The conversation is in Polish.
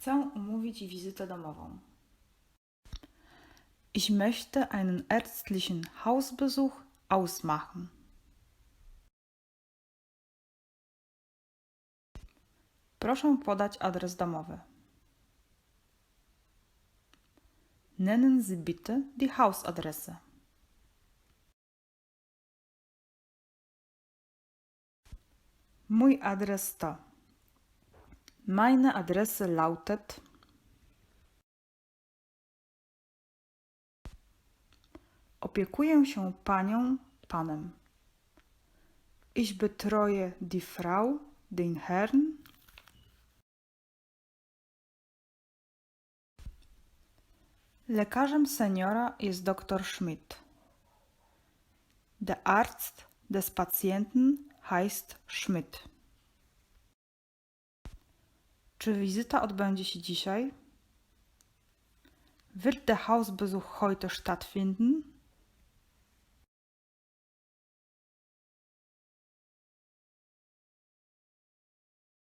Chcę umówić wizytę domową. Ich möchte einen ärztlichen Hausbesuch ausmachen. Proszę podać adres domowy. Nennen Sie bitte die Hausadresse. Mój adres to. Meine Adresse lautet. Opiekuję się panią, panem. Ich betreue die Frau, den Herrn. Lekarzem seniora jest dr Schmidt. Der Arzt des Patienten heißt Schmidt. Czy wizyta odbędzie się dzisiaj? Wird der Hausbesuch heute stattfinden?